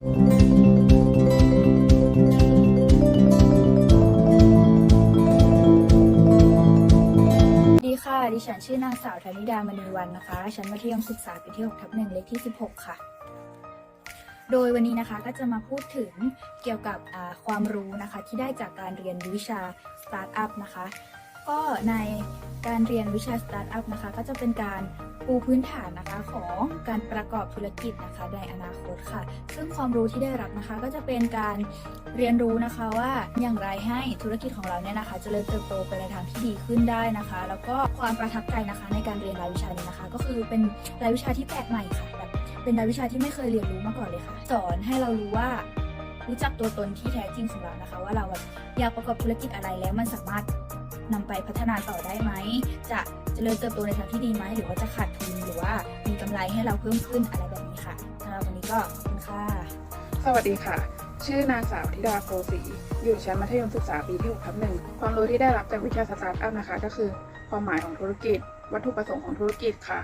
ดีค่ะ ดิฉันชื่อนางสาวธนิดามณีวันนะคะ ชั้นมัธยมศึกษาปีที่6ทับหนึ่งเลขที่ 16 ค่ะ โดยวันนี้นะคะก็จะมาพูดถึงเกี่ยวกับความรู้นะคะที่ได้จากการเรียนวิชาสตาร์ทอัพนะคะ ก็ในการเรียนวิชาสตาร์ทอัพนะคะ ก็จะเป็นการ ปูพื้นฐานนะคะของการประกอบธุรกิจนะคะในอนาคตค่ะ ซึ่งความรู้ที่ได้รับนะคะก็จะเป็นการเรียนรู้นะคะว่าอย่างไรให้ธุรกิจของเราเนี่ยนะคะจะเจริญเติบโตไปในทางที่ดีขึ้นได้นะคะ แล้วก็ความประทับใจนะคะในการเรียนรายวิชานี้นะคะ ก็คือเป็นรายวิชาที่แปลกใหม่ค่ะแบบเป็นรายวิชาที่ไม่เคยเรียนรู้มาก่อนเลยค่ะ สอนให้เรารู้ว่ารู้จักตัวตนที่แท้จริงของเรานะคะ ว่าเราแบบอยากประกอบธุรกิจอะไรแล้วมันสามารถนำไปพัฒนาต่อได้ไหม จะจะเจริญเติบโตในทางที่ดีไหม หรือว่าจะขาด ว่ามีกำไรให้เราเพิ่มขึ้นอะไรแบบนี้ค่ะสำหรับวันนี้ก็ขอบคุณค่ะ สวัสดีค่ะ ชื่อนางสาวธิดาโพสีอยู่ชั้นมัธยมศึกษาปีที่6ทับหนึ่งความรู้ที่ได้รับจากวิชาสตาร์ทอัพนะคะ ก็คือ ความหมายของธุรกิจ วัตถุประสงค์ของธุรกิจค่ะ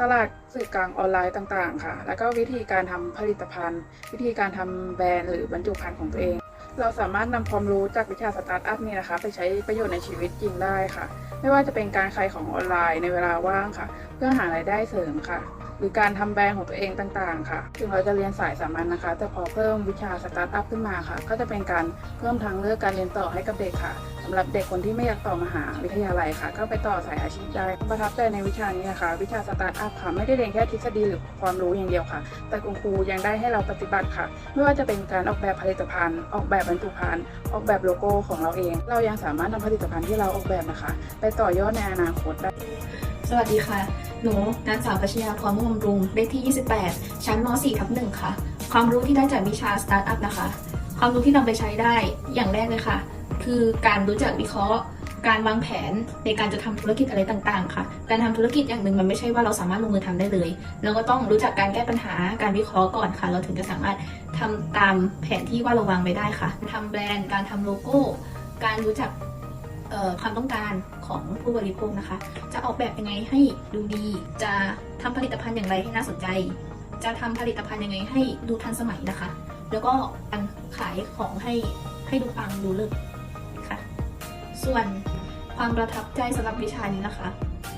ตลาดสื่อกลางออนไลน์ต่างๆ ค่ะ แล้วก็วิธีการทำผลิตภัณฑ์ วิธีการทำแบรนด์หรือบรรจุภัณฑ์ของตัวเอง เราสามารถนำความรู้จากวิชาสตาร์ทอัพนี้นะคะ ไปใช้ประโยชน์ในชีวิตจริงได้ค่ะ ไม่ว่าจะเป็นการขายของออนไลน์ในเวลาว่างค่ะ เพื่อหารายได้เสริมค่ะ หรือการทำแบรนด์ของตัวเองต่างๆ ค่ะ ถึงเราจะเรียนสายสามัญนะคะ แต่พอเพิ่มวิชาสตาร์ทอัพขึ้นมาค่ะ ก็จะเป็นการเพิ่มทางเลือกการเรียนต่อให้กับเด็กค่ะสำหรับเด็กคนที่ไม่อยากต่อมหาวิทยาลัยค่ะ ก็ไปต่อสายอาชีพได้ประทับใจในวิชานี้นะคะ วิชาสตาร์ทอัพค่ะไม่ได้เรียนแค่ทฤษฎีหรือความรู้อย่างเดียวค่ะ แต่คุณครูยังได้ให้เราปฏิบัติค่ะ ไม่ว่าจะเป็นการออกแบบผลิตภัณฑ์ ออกแบบบรรจุภัณฑ์ออกแบบโลโก้ของเราเอง เรายังสามารถนำผลิตภัณฑ์ที่เราออกแบบนะคะไปต่อยอดในอนาคตได้สวัสดีค่ะ หนูนางสาวปัชญาพรมุ่งบำรุงเลขที่ 28 ชั้นม .4 ทับ1ค่ะ ความรู้ที่ได้จากวิชาสตาร์ทอัพนะคะ ความรู้ที่นำไปใช้ได้อย่างแรกเลยค่ะ คือการรู้จักวิเคราะห์ การวางแผนในการจะทำธุรกิจอะไรต่างๆ ค่ะ การทำธุรกิจอย่างหนึ่งมันไม่ใช่ว่าเราสามารถลงมือทำได้เลย เราก็ต้องรู้จักการแก้ปัญหา การวิเคราะห์ก่อนค่ะ เราถึงจะสามารถทำตามแผนที่ว่าเราวางไปได้ค่ะทำแบรนด์ การทำโลโก้ การรู้จัก ความต้องการของผู้บริโภคนะคะ จะออกแบบยังไงให้ดูดี จะทำผลิตภัณฑ์อย่างไรให้น่าสนใจ จะทำผลิตภัณฑ์ยังไงให้ดูทันสมัยนะคะ แล้วก็การขายของให้ให้ดูปังดูเลิศค่ะ ส่วนความประทับใจสำหรับวิชานี้นะคะ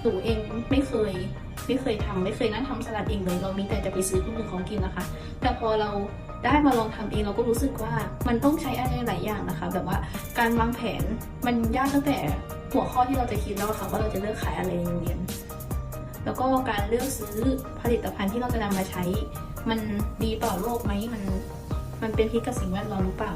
หนูเองไม่เคยไม่เคยทำไม่เคยนั่งทำสลัดเองเลย เรามีแต่จะไปซื้อเครื่องมือของกินนะคะ แต่พอเรา ได้มาลองทำเองเราก็รู้สึกว่ามันต้องใช้อะไรหลายอย่างนะคะ แบบว่าการวางแผนมันยากตั้งแต่หัวข้อที่เราจะคิดแล้วค่ะว่าเราจะเลือกขายอะไรในโรงเรียน แล้วก็การเลือกซื้อผลิตภัณฑ์ที่เราจะนำมาใช้ มันดีต่อโลกไหมมัน มันเป็นพิษกับสิ่งแวดล้อมหรือเปล่า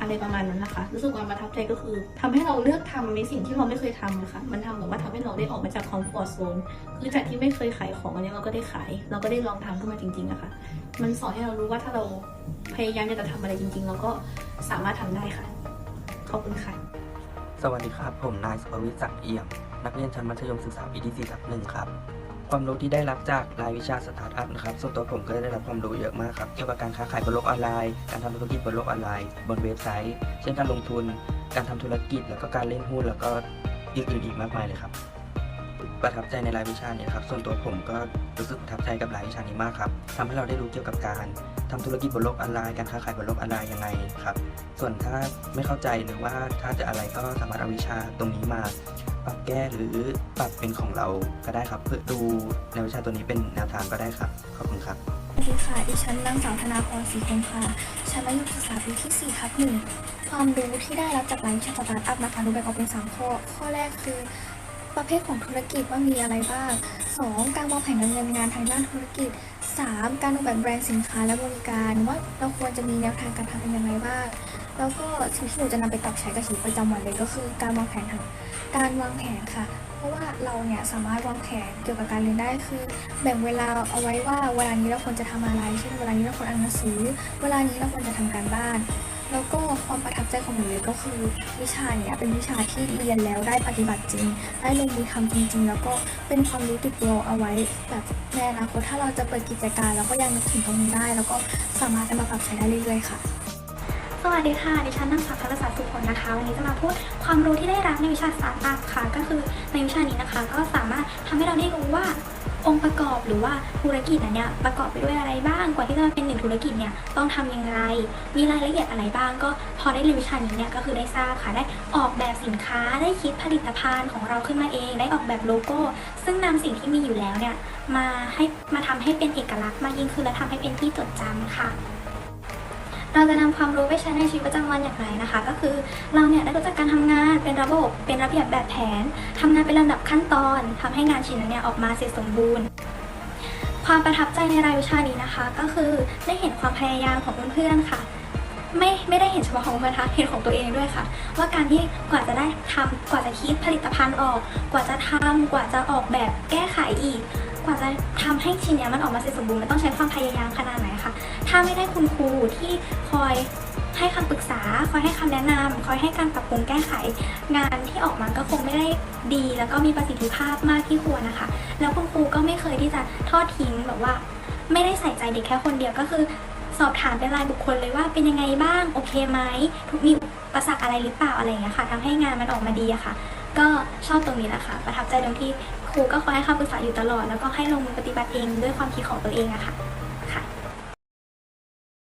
อะไรประมาณนั้นนะคะ รู้สึกว่าประทับใจก็คือทำให้เราเลือกทำในสิ่งที่เราไม่เคยทำนะคะมันทำแบบว่าทำให้เราได้ออกมาจากคอมฟอร์ทโซนคือจากที่ไม่เคยขายของอันนี้เราก็ได้ขาย เราก็ได้ลองทำขึ้นมาจริงๆนะคะมันสอนให้เรารู้ว่าถ้าเราพยายามจะทำอะไรจริง ๆ เราก็สามารถทำได้ค่ะ ขอบคุณค่ะ สวัสดีครับ ผมนายสุภวิทย์ศักดิ์เอี่ยม นักเรียนชั้นมัธยมศึกษาปีที่4ทับหนึ่งครับ ความรู้ที่ได้รับจากรายวิชาสตาร์ทอัพนะครับส่วนตัวผมก็ได้รับความรู้เยอะมากครับเกี่ยวกับการค้าขายบนโลกออนไลน์การทำธุรกิจบนโลกออนไลน์บนเว็บไซต์ เช่นการลงทุน การทำธุรกิจ แล้วก็การเล่นหุ้นแล้วก็อื่นๆอีกมากมายเลยครับ ประทับใจในรายวิชานี้ครับส่วนตัวผมก็รู้สึกประทับใจกับรายวิชานี้มากครับทำให้เราได้รู้เกี่ยวกับการทำธุรกิจบนโลกออนไลน์ การค้าขายบนโลกออนไลน์ยังไงครับ ส่วนถ้าไม่เข้าใจหรือว่าถ้าจะอะไรก็สามารถเอาวิชาตรงนี้มา ปรับแก้หรือปรับเป็นของเราก็ได้ครับ เพื่อดูในวิชาตัวนี้เป็นแนวทางก็ได้ครับ ขอบคุณครับสวัสดีค่ะ ดิฉันนางสาวธนาพรศรีคงคาชั้นมัธยมศึกษาปีที่4ทับหนึ่งความรู้ที่ได้รับจากรายวิชาสตาร์ทอัพนะคะรู้แบ่งออกเป็น3ข้อ ข้อแรกคือประเภทของธุรกิจว่ามีอะไรบ้าง 2. การวางแผนการเงินงานทางด้านธุรกิจ 3. การออกแบบแบรนด์สินค้าและบริการว่าเราควรจะมีแนวทางการทำเป็นยังไงบ้างแล้วก็สิ่งที่หนูจะนำไปปรับใช้กับชีวิตประจำวันเลยก็คือการวางแผนการวางแผนค่ะ เพราะว่าเราเนี่ยสามารถวางแผนเกี่ยวกับการเรียนได้คือ แบ่งเวลาเอาไว้ว่าเวลานี้เราควรจะทำอะไร เช่นเวลานี้เราควรอ่านหนังสือ เวลานี้เราควรจะทำการบ้าน แล้วก็ความประทับใจของหนูเลยก็คือวิชาเนี่ยเป็นวิชาที่เรียนแล้วได้ปฏิบัติจริง ได้ลงมือทำจริง ๆ แล้วก็เป็นความรู้ติดตัวเอาไว้แบบในอนาคตถ้าเราจะเปิดกิจการเราก็ยังนึกถึงตรงนี้ได้ แล้วก็สามารถนำมาปรับใช้ได้เรื่อยๆค่ะสวัสดีค่ะ ดิฉันนางสาวธนศาสตร์สุขผลนะคะ วันนี้จะมาพูดความรู้ที่ได้รับในวิชาสตาร์ทอัพค่ะ ก็คือในวิชานี้นะคะ ก็สามารถทำให้เราได้รู้ว่าองค์ประกอบหรือว่าธุรกิจอันเนี่ยประกอบไปด้วยอะไรบ้างกว่าที่จะมาเป็นหนึ่งธุรกิจเนี่ยต้องทำยังไงมีรายละเอียดอะไรบ้าง ก็พอได้เรียนวิชานี้เนี่ยก็คือได้ทราบค่ะได้ออกแบบสินค้าได้คิดผลิตภัณฑ์ของเราขึ้นมาเอง ได้ออกแบบโลโก้ ซึ่งนำสิ่งที่มีอยู่แล้วเนี่ยมาให้มาทำให้เป็นเอกลักษณ์มากยิ่งขึ้นและทำให้เป็นที่จดจำค่ะ เราจะนำความรู้ไปใช้ในชีวิตประจำวันอย่างไรนะคะ ก็คือเราเนี่ยได้รู้จักการทำงานเป็นระบบเป็นระเบียบแบบแผนทำงานเป็นลำดับขั้นตอนทำให้งานชิ้นนั้นเนี่ยออกมาเสร็จสมบูรณ์ความประทับใจในรายวิชานี้นะคะ ก็คือได้เห็นความพยายามของเพื่อนๆค่ะ ไม่ไม่ได้เห็นเฉพาะของเพื่อนนะคะเห็นของตัวเองด้วยค่ะ ว่าการที่กว่าจะได้ทำกว่าจะคิดผลิตภัณฑ์ออก กว่าจะทำกว่าจะออกแบบแก้ไขอีก ว่าจะทำให้ชิ้นเนี้ยมันออกมาเสร็จสมบูรณ์มันต้องใช้ความพยายามขนาดไหนคะถ้าไม่ได้คุณครูที่คอยให้คำปรึกษา คอยให้คำแนะนำคอยให้การปรับปรุงแก้ไข งานที่ออกมาก็คงไม่ได้ดี แล้วก็มีประสิทธิภาพมากที่ควรนะคะ แล้วคุณครูก็ไม่เคยที่จะทอดทิ้งแบบว่า ไม่ได้ใส่ใจเด็กแค่คนเดียวก็คือ สอบถามเป็นรายบุคคลเลยว่าเป็นยังไงบ้าง โอเคไหมทุกมีอุปสรรคอะไรหรือเปล่าอะไรอย่างเงี้ยค่ะทำให้งานมันออกมาดีอะค่ะ ก็ชอบตรงนี้แหละค่ะประทับใจตรงที่ รูก็คอยให้คำปรึกษาอยู่ตลอด แล้วก็ให้ลงมือปฏิบัติเองด้วยความคิดของตัวเองอะค่ะ